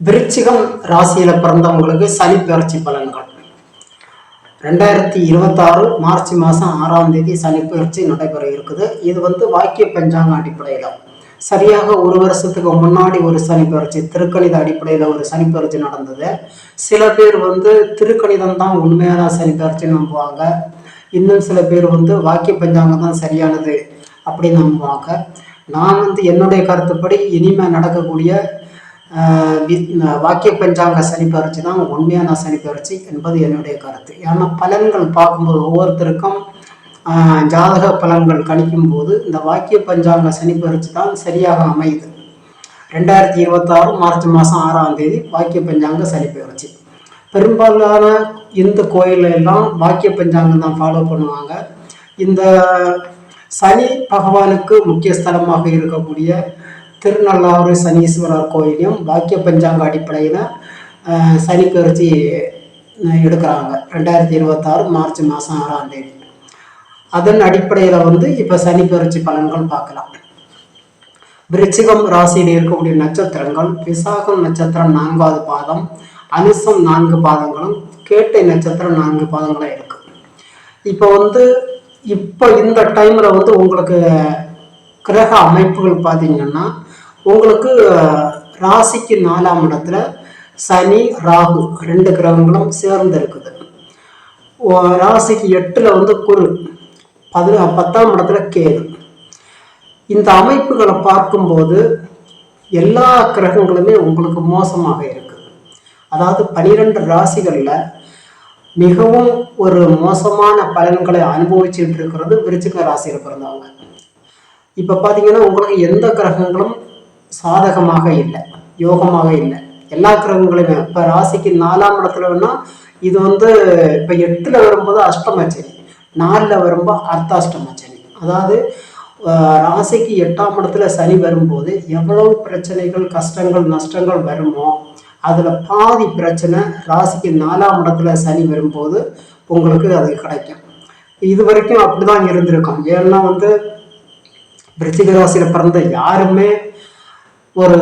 விருச்சிகம் ராசியில பிறந்தவங்களுக்கு சளி பெயர்ச்சி பலன்கள் ரெண்டாயிரத்தி இருபத்தாறு மார்ச் மாதம் ஆறாம் தேதி சனி பெயர்ச்சி நடைபெற இருக்குது. இது வந்து வாக்கிய பஞ்சாங்க அடிப்படையில். சரியாக ஒரு வருஷத்துக்கு முன்னாடி ஒரு சனி பெயர்ச்சி திருக்கணித அடிப்படையில் ஒரு சனி பெயர்ச்சி நடந்தது. சில பேர் வந்து திருக்கணிதம் தான் உண்மையான சனி நம்புவாங்க. இன்னும் சில பேர் வந்து வாக்கிய பஞ்சாங்கம் தான் சரியானது அப்படின்னு நம்புவாங்க. நான் வந்து என்னுடைய கருத்துப்படி இனிமேல் நடக்கக்கூடிய வாக்கிய பஞ்சாங்க சனி பயிற்சி தான் உண்மையான சனி பயிற்சி என்பது என்னுடைய கருத்து. ஏன்னா பலன்கள் பார்க்கும்போது ஒவ்வொருத்தருக்கும் ஜாதக பலன்கள் கணிக்கும் போது இந்த வாக்கிய பஞ்சாங்க சனி பயிற்சி தான் சரியாக அமையுது. ரெண்டாயிரத்தி இருபத்தாறு மார்ச் மாதம் ஆறாம் தேதி வாக்கிய பஞ்சாங்க சனி பயிற்சி. பெரும்பாலான இந்து கோயிலெல்லாம் வாக்கிய பஞ்சாங்கம் தான் ஃபாலோ பண்ணுவாங்க. இந்த சனி பகவானுக்கு முக்கிய ஸ்தலமாக இருக்கக்கூடிய திருநள்ளாறு சனீஸ்வரர் கோயிலையும் பாக்கிய பஞ்சாங்க அடிப்படையில் அஹ், எடுக்கிறாங்க. ரெண்டாயிரத்தி இருபத்தாறு மார்ச் மாதம் ஆறாம் தேதி. அதன் அடிப்படையில் வந்து இப்போ சனிப்பெயர்ச்சி பலன்கள் பார்க்கலாம். விருச்சிகம் ராசியில் இருக்கக்கூடிய நட்சத்திரங்கள் விசாகம் நட்சத்திரம் நான்காவது பாதம் அனுசம் நான்கு பாதங்களும் கேட்டை நட்சத்திரம் நான்கு பாதங்களும் இருக்கு. இப்போ வந்து இப்போ இந்த டைமில் வந்து உங்களுக்கு கிரக அமைப்புகள் பார்த்தீங்கன்னா உங்களுக்கு ராசிக்கு நாலாம் இடத்துல சனி ராகு ரெண்டு கிரகங்களும் சேர்ந்து இருக்குது. ஓ- ராசிக்கு எட்டில் வந்து குரு பது பத்தாம் இடத்துல கேது. இந்த அமைப்புகளை பார்க்கும்போது எல்லா கிரகங்களுமே உங்களுக்கு மோசமாக இருக்குது. அதாவது பனிரெண்டு ராசிகளில் மிகவும் ஒரு மோசமான பலன்களை அனுபவிச்சுட்டு இருக்கிறது விருச்சிக ராசியில் பிறந்தவங்க. இப்போ பார்த்தீங்கன்னா உங்களுக்கு எந்த கிரகங்களும் சாதகமாக இல்லை யோகமாக இல்லை. எல்லா கிரகங்களுமே. இப்போ ராசிக்கு நாலாம் இடத்துல வேணா இது வந்து இப்போ எட்டில் வரும்போது அஷ்டமச்சனி நாலில் வரும்போது அர்த்தாஷ்டமச்சனி அதாவது ராசிக்கு எட்டாம் இடத்துல சனி வரும்போது எவ்வளவு பிரச்சனைகள் கஷ்டங்கள் நஷ்டங்கள் வருமோ அதில் பாதி பிரச்சனை ராசிக்கு நாலாம் இடத்துல சனி வரும்போது உங்களுக்கு அது கிடைக்கும். இது வரைக்கும் அப்படிதான் இருந்திருக்கும். ஏன்னா வந்து விருச்சிக ராசியில் பிறந்த யாருமே ஒரு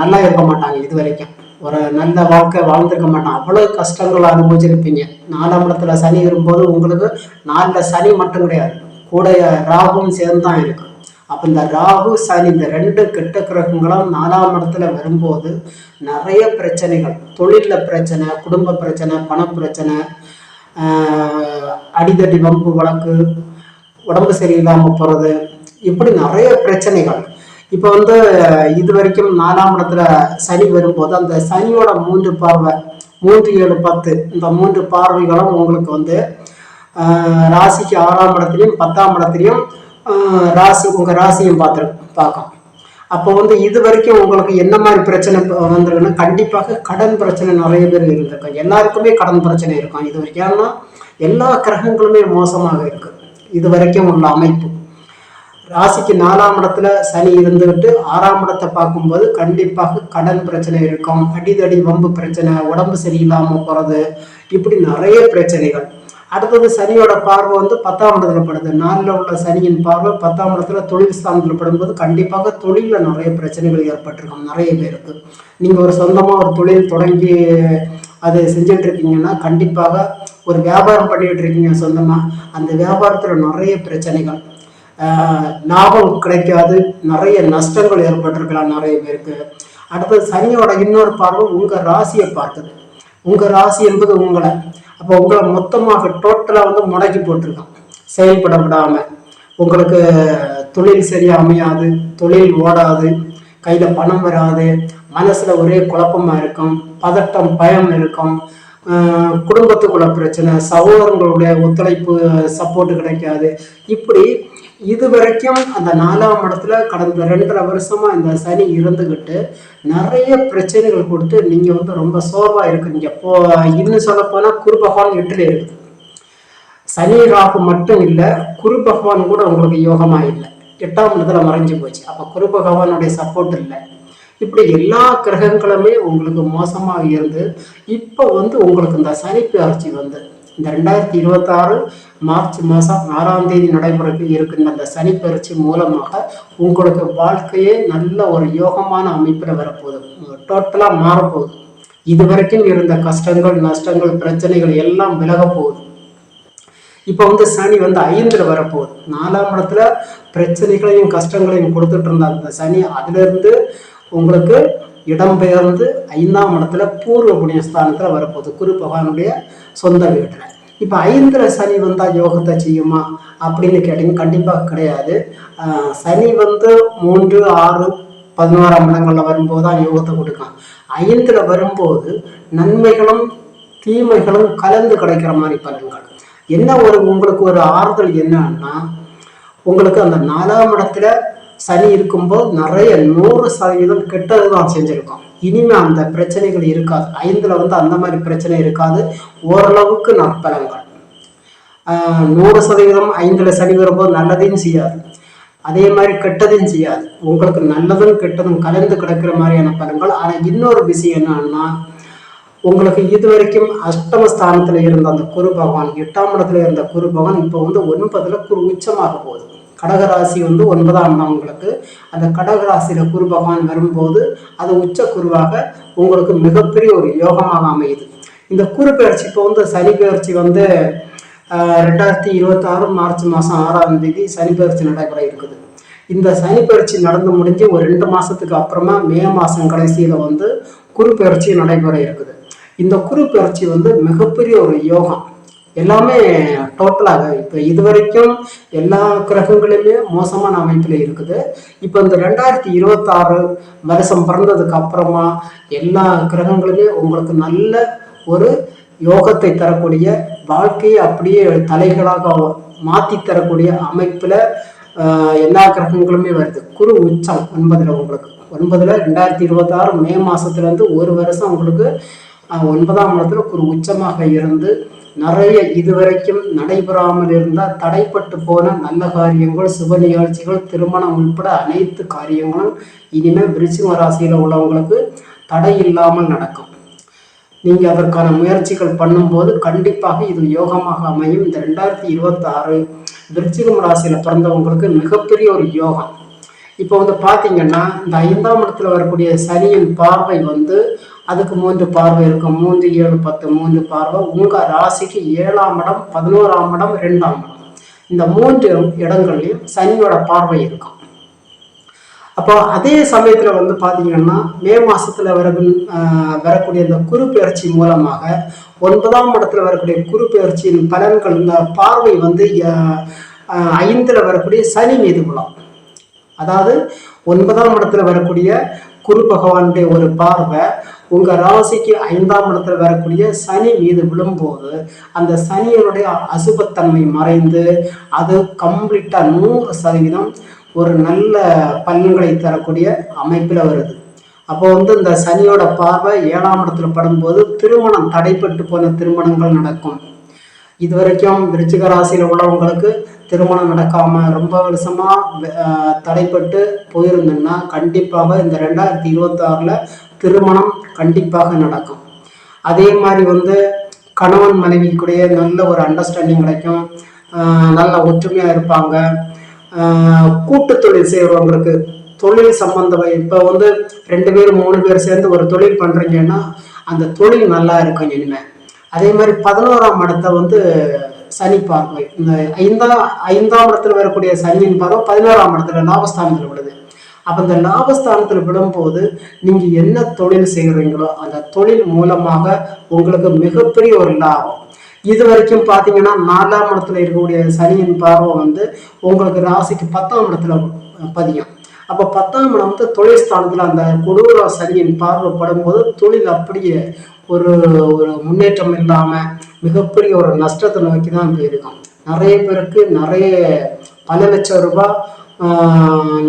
நல்லா இருக்க மாட்டாங்க இது வரைக்கும் ஒரு நல்ல வாழ்க்கை வாழ்ந்திருக்க மாட்டாங்க. அவ்வளவு கஷ்டங்களை அனுபவிச்சிருப்பீங்க. நாலாம் இடத்துல சனி வரும்போது உங்களுக்கு நாலில் சனி மட்டும் கிடையாது. கூட ராகுவும் சேர்ந்து தான் இருக்கு அப்போ இந்த ராகு சனி இந்த ரெண்டு கெட்ட கிரகங்களும் நாலாம் இடத்துல வரும்போது நிறைய பிரச்சனைகள். தொழிலில் பிரச்சனை குடும்ப பிரச்சனை பண பிரச்சனை அடிதடி வம்பு வழக்கு உடம்பு சரியில்லாமல் போகிறது இப்படி நிறைய பிரச்சனைகள். இப்போ வந்து இது வரைக்கும் நாலாம் இடத்துல சனி வரும்போது அந்த சனியோட மூன்று பார்வை மூன்று ஏழு பத்து இந்த மூன்று பார்வைகளும் உங்களுக்கு வந்து ராசிக்கு ஆறாம் இடத்துலையும் பத்தாம் இடத்துலையும் ராசி உங்கள் ராசியும் பார்த்துரு பார்க்கும். அப்போ வந்து இது வரைக்கும் உங்களுக்கு என்ன மாதிரி பிரச்சனை வந்துருக்குன்னா கண்டிப்பாக கடன் பிரச்சனை நிறைய பேர் இருந்திருக்கும். எல்லாருக்குமே கடன் பிரச்சனை இருக்கும். இது வரைக்கும் ஏன்னா எல்லா கிரகங்களுமே மோசமாக இருக்கு. இது வரைக்கும் உள்ள அமைப்பு. ராசிக்கு நாலாம் இடத்துல சனி இருந்துகிட்டு ஆறாம் இடத்தை பார்க்கும்போது கண்டிப்பாக கடன் பிரச்சனை இருக்கும். அடிதடி வம்பு பிரச்சனை உடம்பு சரியில்லாமல் போகிறது இப்படி நிறைய பிரச்சனைகள். அடுத்தது சனியோட பார்வை வந்து பத்தாம் இடத்துல படுது. நாலில் உள்ள சனியின் பார்வை பத்தாம் இடத்துல தொழில் ஸ்தானத்தில் படும்போது கண்டிப்பாக தொழிலில் நிறைய பிரச்சனைகள் ஏற்பட்டிருக்கும். நிறைய பேருக்கு. நீங்கள் ஒரு சொந்தமாக ஒரு தொழில் தொடங்கி அது செஞ்சுட்டு இருக்கீங்கன்னா கண்டிப்பாக ஒரு வியாபாரம் பண்ணிகிட்டு இருக்கீங்க சொந்தமாக அந்த வியாபாரத்தில் நிறைய பிரச்சனைகள். லாபம் கிடைக்காது. நிறைய நஷ்டங்கள் ஏற்பட்டிருக்கலாம் நிறைய பேருக்கு. அடுத்தது சனியோட இன்னொரு பார்வை உங்கள் ராசியை பார்த்தது. உங்கள் ராசி என்பது உங்களை. அப்போ உங்களை மொத்தமாக டோட்டலாக வந்து முடக்கி போட்டிருக்கான். செயல்பட விடாமல் உங்களுக்கு தொழில் சரியாக அமையாது. தொழில் ஓடாது. கையில் பணம் வராது. மனசில் ஒரே குழப்பமாக இருக்கும். பதட்டம் பயம் இருக்கும். குடும்பத்துக்குள்ள பிரச்சனை சகோதரங்களுடைய ஒத்துழைப்பு சப்போர்ட் கிடைக்காது. இப்படி இது வரைக்கும் அந்த நாலாம் இடத்துல கடந்த ரெண்டரை வருஷமா இந்த சனி இருந்துகிட்டு நிறைய பிரச்சனைகள் கொடுத்து நீங்க வந்து ரொம்ப சோர்வா இருக்கிறீங்க இப்போ இன்னும் சொல்ல போனா குரு பகவான் எட்டுல இருக்குது சனி ராகு மட்டும் இல்லை குரு பகவான் கூட உங்களுக்கு யோகமா இல்லை. எட்டாம் இடத்துல மறைஞ்சு போச்சு. அப்போ குரு பகவானுடைய சப்போர்ட் இல்லை. இப்படி எல்லா கிரகங்களுமே உங்களுக்கு மோசமாக இருந்து இப்போ வந்து உங்களுக்கு இந்த சனி பெயர்ச்சி வந்து இந்த ரெண்டாயிரத்தி இருபத்தாறு மார்ச் மாதம் ஆறாம் தேதி நடைமுறைக்கு இருக்கின்ற அந்த சனி மூலமாக உங்களுக்கு வாழ்க்கையே நல்ல ஒரு யோகமான அமைப்பில் வரப்போகுது. டோட்டலாக மாறப்போகுது. இது வரைக்கும் இருந்த கஷ்டங்கள் நஷ்டங்கள் பிரச்சனைகள் எல்லாம் விலக போகுது. இப்போ வந்து சனி வந்து ஐந்தில் வரப்போகுது. நாலாம் இடத்துல பிரச்சனைகளையும் கஷ்டங்களையும் கொடுத்துட்டு இருந்த அந்த சனி அதிலிருந்து உங்களுக்கு இடம்பெயர்ந்து ஐந்தாம் இடத்துல பூர்வ புண்ணியஸ்தானத்தில் வரப்போகுது. குரு பகவானுடைய சொந்த வீட்டில். இப்போ ஐந்தில் சனி வந்தால் யோகத்தை செய்யுமா அப்படின்னு கேட்டீங்க கண்டிப்பாக கிடையாது. சனி வந்து மூன்று ஆறு பதினோராம் இடங்களில் வரும்போது தான் யோகத்தை கொடுக்கும் ஐந்தில் வரும்போது நன்மைகளும் தீமைகளும் கலந்து கிடைக்கிற மாதிரி பலன்கள். என்ன ஒரு உங்களுக்கு ஒரு ஆறுதல் என்னன்னா உங்களுக்கு அந்த நாலாம் இடத்துல சனி இருக்கும்போது நிறைய நூறு சதவீதம் கெட்டது தான் செஞ்சுருக்கோம். இனிமே அந்த பிரச்சனைகள் இருக்காது. ஐந்தில் வந்து அந்த மாதிரி பிரச்சனை இருக்காது. ஓரளவுக்கு நற்பலங்கள் நூறு சதவீதம் ஐந்தில் சனி வரும்போது நல்லதையும் செய்யாது. அதே மாதிரி கெட்டதையும் செய்யாது. உங்களுக்கு நல்லதும் கெட்டதும் கலந்து கிடக்கிற மாதிரியான பலன்கள். ஆனால் இன்னொரு விஷயம் என்னன்னா உங்களுக்கு இது வரைக்கும் அஷ்டமஸ்தானத்துல இருந்த அந்த குரு பகவான் எட்டாம் இடத்துல இருந்த குரு பகவான் இப்போ வந்து ஒன்பதுல குரு உச்சமாக போகுது. கடகராசி வந்து ஒன்பதாம் இடம் உங்களுக்கு. அந்த கடகராசியில் குரு பகவான் வரும்போது அது உச்ச குருவாக உங்களுக்கு மிகப்பெரிய ஒரு யோகமாக அமையுது. இந்த குரு பயிற்சி இப்போ வந்து சனி பயிற்சி வந்து ரெண்டாயிரத்தி இருபத்தாறு மார்ச் மாதம் ஆறாம் தேதி சனி பயிற்சி நடைபெற இருக்குது. இந்த சனி பயிற்சி நடந்து முடிஞ்சு ஒரு ரெண்டு மாதத்துக்கு அப்புறமா மே மாதம் கடைசியில் வந்து குரு பயிற்சி நடைபெற இருக்குது. இந்த குரு பயிற்சி வந்து மிகப்பெரிய ஒரு யோகம். எல்லாமே டோட்டலாக இப்போ இது வரைக்கும் எல்லா கிரகங்களுமே மோசமான அமைப்பில் இருக்குது. இப்போ இந்த ரெண்டாயிரத்தி இருபத்தாறு வருஷம் பிறந்ததுக்கு அப்புறமா எல்லா கிரகங்களுமே உங்களுக்கு நல்ல ஒரு யோகத்தை தரக்கூடிய வாழ்க்கையை அப்படியே தலைகளாக மாற்றி தரக்கூடிய அமைப்பில் எல்லா கிரகங்களுமே வருது. குரு உச்சம் ஒன்பதுல உங்களுக்கு. ஒன்பதுல ரெண்டாயிரத்தி இருபத்தாறு மே மாசத்துல இருந்து ஒரு வருஷம் உங்களுக்கு ஒன்பதாம் இடத்துல குரு உச்சமாக இருந்து நிறைய இதுவரைக்கும் நடைபெறாமல் இருந்த தடைப்பட்டு போன நல்ல காரியங்கள் சுப நிகழ்ச்சிகள் திருமணம் உட்பட அனைத்து காரியங்களும் இனிமேல் விருச்சிக ராசியில் உள்ளவங்களுக்கு தடை இல்லாமல் நடக்கும். நீங்க அதற்கான முயற்சிகள் பண்ணும்போது கண்டிப்பாக இது யோகமாக அமையும். இந்த ரெண்டாயிரத்தி இருபத்தி ஆறு விருச்சிகம் ராசியில பிறந்தவங்களுக்கு மிகப்பெரிய ஒரு யோகம். இப்போ வந்து பார்த்தீங்கன்னா இந்த ஐந்தாம் இடத்துல வரக்கூடிய சனியின் பார்வை வந்து அதுக்கு மூன்று பார்வை இருக்கும். மூன்று ஏழு பத்து மூன்று பார்வை. உங்க ராசிக்கு ஏழாம் இடம் பதினோராம் இடம் ரெண்டாம் இடம். இந்த மூன்று இடங்கள்லையும் சனியோட பார்வை இருக்கும். அப்போ அதே சமயத்தில் வந்து பார்த்தீங்கன்னா மே மாதத்தில் வர வரக்கூடிய இந்த குறுப்பெயர்ச்சி மூலமாக ஒன்பதாம் இடத்துல வரக்கூடிய குறுப்பெயர்ச்சியின் பலன்கள் இந்த பார்வை வந்து ஐந்தில் வரக்கூடிய சனி மீது குலம் அதாவது ஒன்பதாம் இடத்துல வரக்கூடிய குரு பகவானுடைய ஒரு பார்வை உங்க ராசிக்கு ஐந்தாம் இடத்துல வரக்கூடிய சனி மீது விழும்போது அந்த சனியினுடைய அசுபத்தன்மை மறைந்து அது கம்ப்ளீட்டா நூறு சதவீதம் ஒரு நல்ல பலன்களை தரக்கூடிய அமைப்பில் வருது. அப்போ வந்து இந்த சனியோட பார்வை ஏழாம் இடத்துல படும்போது திருமணம் தடைப்பட்டு போன திருமணங்கள் நடக்கும். இது வரைக்கும் விருச்சிக ராசியில் உள்ளவங்களுக்கு திருமணம் நடக்காம ரொம்ப வருஷமா தடைப்பட்டு போயிருந்தேன்னா கண்டிப்பாக இந்த ரெண்டாயிரத்தி இருபத்தாறில் திருமணம் கண்டிப்பாக நடக்கும். அதே மாதிரி வந்து கணவன் மனைவிக்குடைய நல்ல ஒரு அண்டர்ஸ்டாண்டிங் கிடைக்கும். நல்ல ஒற்றுமையாக இருப்பாங்க. கூட்டு தொழில் செய்கிறவங்களுக்கு தொழில் சம்பந்தம் இப்போ வந்து ரெண்டு பேர் மூணு பேர் சேர்ந்து ஒரு தொழில் பண்ணுறீங்கன்னா அந்த தொழில் நல்லா இருக்கும் இனிமே. அதே மாதிரி பதினோராம் இடத்தை வந்து சனி பார்வை. இந்த ஐந்தாம் ஐந்தாம் இடத்துல வரக்கூடிய சனியின் பார்வை பதினோராம் இடத்துல லாபஸ்தானத்தில் விடுது அப்ப இந்த லாபஸ்தானத்துல விடும்போது நீங்க என்ன தொழில் செய்கிறீங்களோ அந்த தொழில் மூலமாக உங்களுக்கு மிகப்பெரிய ஒரு லாபம். இது வரைக்கும் பாத்தீங்கன்னா நாலாம் இடத்துல இருக்கக்கூடிய சனியின் பார்வை வந்து உங்களுக்கு ராசிக்கு பத்தாம் இடத்துல பதியும். அப்ப பத்தாம் இடம் வந்து தொழில் ஸ்தானத்துல அந்த கொடூர சனியின் பார்வைப்படும் போது தொழில் அப்படியே ஒரு ஒரு முன்னேற்றம் இல்லாம மிகப்பெரிய ஒரு நஷ்டத்தை நோக்கி தான் போயிருக்கோம். நிறைய பேருக்கு நிறைய பல லட்சம் ரூபாய்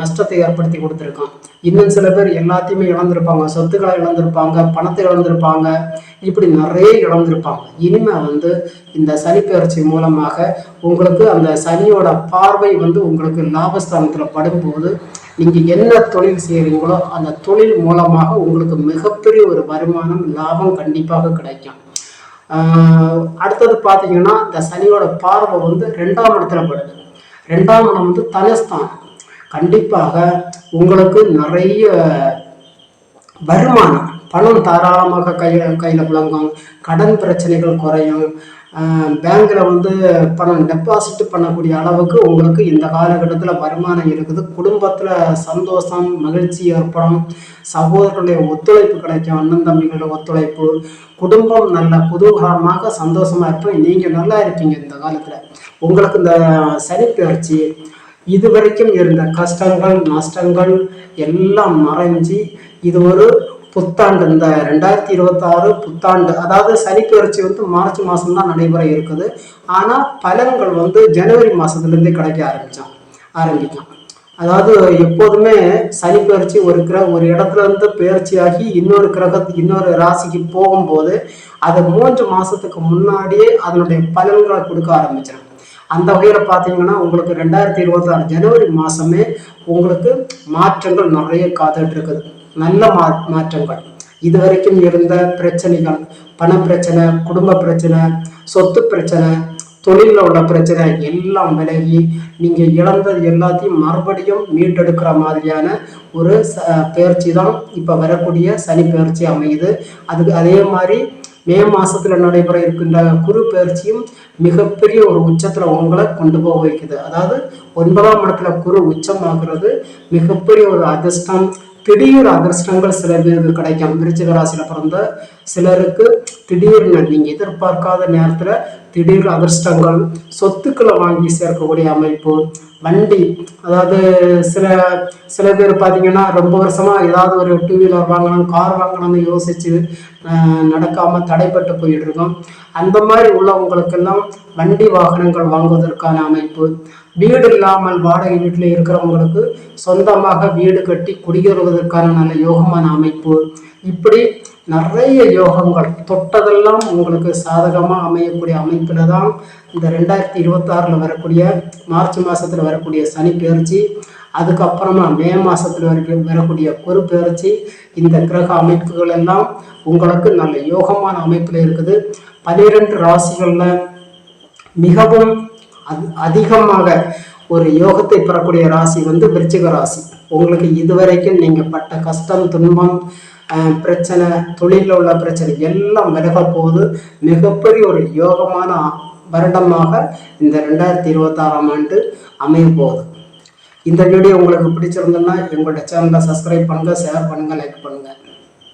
நஷ்டத்தை ஏற்படுத்தி கொடுத்துருக்கான். இன்னும் சில பேர் எல்லாத்தையுமே இழந்திருப்பாங்க. சொத்துக்களை இழந்திருப்பாங்க பணத்தை இழந்திருப்பாங்க. இப்படி நிறைய இழந்திருப்பாங்க. இனிமே வந்து இந்த சனிப்பெயர்ச்சி மூலமாக உங்களுக்கு அந்த சனியோட பார்வை வந்து உங்களுக்கு லாபஸ்தானத்தில் படும்போது நீங்கள் என்ன தொழில் செய்கிறீங்களோ அந்த தொழில் மூலமாக உங்களுக்கு மிகப்பெரிய ஒரு வருமானம் லாபம் கண்டிப்பாக கிடைக்கும். அடுத்தது பார்த்தீங்கன்னா இந்த சனியோட பார்வை வந்து ரெண்டாம் இடத்துல படுது. ரெண்டாம் இடம் வந்து தனஸ்தானம் கண்டிப்பாக உங்களுக்கு நிறைய வருமானம். பணம் தாராளமாக கையில் கையில் புழங்கும். கடன் பிரச்சனைகள் குறையும். பேங்க்கில் வந்து பணம் டெபாசிட் பண்ணக்கூடிய அளவுக்கு உங்களுக்கு இந்த காலகட்டத்தில் வருமானம் இருக்குது. குடும்பத்தில் சந்தோஷம் மகிழ்ச்சி ஏற்படும். சகோதரர்களுடைய ஒத்துழைப்பு கிடைக்கும். அண்ணன் தம்பிகளோட ஒத்துழைப்பு. குடும்பம் நல்ல குதூகலமாக சந்தோஷமாக இருப்போம் நீங்கள் நல்லா இருப்பீங்க இந்த காலத்தில். உங்களுக்கு இந்த சனி இதுவரைக்கும் இருந்த கஷ்டங்கள் நஷ்டங்கள் எல்லாம் மறைஞ்சு இது ஒரு புத்தாண்டு இந்த ரெண்டாயிரத்தி இருபத்தாறு புத்தாண்டு அதாவது சனிப்பெயர்ச்சி வந்து மார்ச் மாதம் தான் நடைபெற இருக்குது. ஆனால் பலன்கள் வந்து ஜனவரி மாதத்துலேருந்தே கிடைக்க ஆரம்பித்தான் ஆரம்பிக்கும். அதாவது எப்போதுமே சனி பயிற்சி ஒரு கிர ஒரு இடத்துல இருந்து பயிற்சியாகி இன்னொரு கிரகத்து இன்னொரு ராசிக்கு போகும்போது அது மூன்று மாதத்துக்கு முன்னாடியே அதனுடைய பலன்களை கொடுக்க ஆரம்பிச்சிடும் அந்த வகையில் பார்த்தீங்கன்னா உங்களுக்கு ரெண்டாயிரத்தி இருபத்தாறு ஜனவரி மாதமே உங்களுக்கு மாற்றங்கள் நிறைய காத்துட்டு இருக்குது. நல்ல மா மாற்றங்கள். இது வரைக்கும் இருந்த பிரச்சனைகள் பண பிரச்சனை குடும்ப பிரச்சனை சொத்து பிரச்சனை தொழிலில் உள்ள பிரச்சனை எல்லாம் விலகி நீங்கள் இழந்தது எல்லாத்தையும் மறுபடியும் மீட்டெடுக்கிற மாதிரியான ஒரு ச பயிற்சி தான் இப்போ வரக்கூடிய சனி பயிற்சி அமையுது. அதுக்கு அதே மாதிரி மே மாதத்தில் நடைபெற இருக்கின்ற குரு பயிற்சியும் மிகப்பெரிய ஒரு உச்சத்தில் உங்களை கொண்டு போக வைக்குது. அதாவது ஒன்பதாம் இடத்துல குரு உச்சமாகிறது. மிகப்பெரிய ஒரு அதிர்ஷ்டம் திடீர் அதிர்ஷ்டங்கள் சில பேருக்கு கிடைக்கும் விருச்சிக ராசியில பிறந்த சிலருக்கு திடீர்னு நீங்க எதிர்பார்க்காத நேரத்துல திடீர் அதிர்ஷ்டங்கள் சொத்துக்களை வாங்கி சேர்க்கக்கூடிய அமைப்பு வண்டி அதாவது சில சில பேர் பார்த்தீங்கன்னா ரொம்ப வருஷமா ஏதாவது ஒரு டூ வீலர் வாங்கணும் கார் வாங்கணும்னு யோசிச்சு நடக்காமல் நடக்காம தடைப்பட்டு போயிட்டு இருக்கோம். அந்த மாதிரி உள்ளவங்களுக்கெல்லாம் வண்டி வாகனங்கள் வாங்குவதற்கான அமைப்பு வீடு இல்லாமல் வாடகை வீட்டில் இருக்கிறவங்களுக்கு சொந்தமாக வீடு கட்டி குடியேறுவதற்கான நல்ல யோகமான அமைப்பு. இப்படி நிறைய யோகங்கள் தொட்டதெல்லாம் உங்களுக்கு சாதகமாக அமையக்கூடிய அமைப்பில் தான் இந்த ரெண்டாயிரத்தி இருபத்தாறில் வரக்கூடிய மார்ச் மாதத்தில் வரக்கூடிய சனி பெயர்ச்சி அதுக்கப்புறமா மே மாதத்தில் வரைக்கும் வரக்கூடிய குரு பெயர்ச்சி இந்த கிரக அமைப்புகள் எல்லாம் உங்களுக்கு நல்ல யோகமான அமைப்பில் இருக்குது. பனிரெண்டு ராசிகளில் மிகவும் அதிகமாக ஒரு யோகத்தை பெறக்கூடிய ராசி வந்து விருச்சிக ராசி. உங்களுக்கு இதுவரைக்கும் நீங்கள் பட்ட கஷ்டம் துன்பம் பிரச்சனை தொழிலில் உள்ள பிரச்சனை எல்லாம் விலக போது மிகப்பெரிய ஒரு யோகமான வருடமாக இந்த ரெண்டாயிரத்தி இருபத்தாறாம் ஆண்டு அமைய போகுது. இந்த வீடியோ உங்களுக்கு பிடிச்சிருந்ததுன்னா எங்களோட சேனலை சப்ஸ்கிரைப் பண்ணுங்கள் ஷேர் பண்ணுங்கள் லைக் பண்ணுங்கள்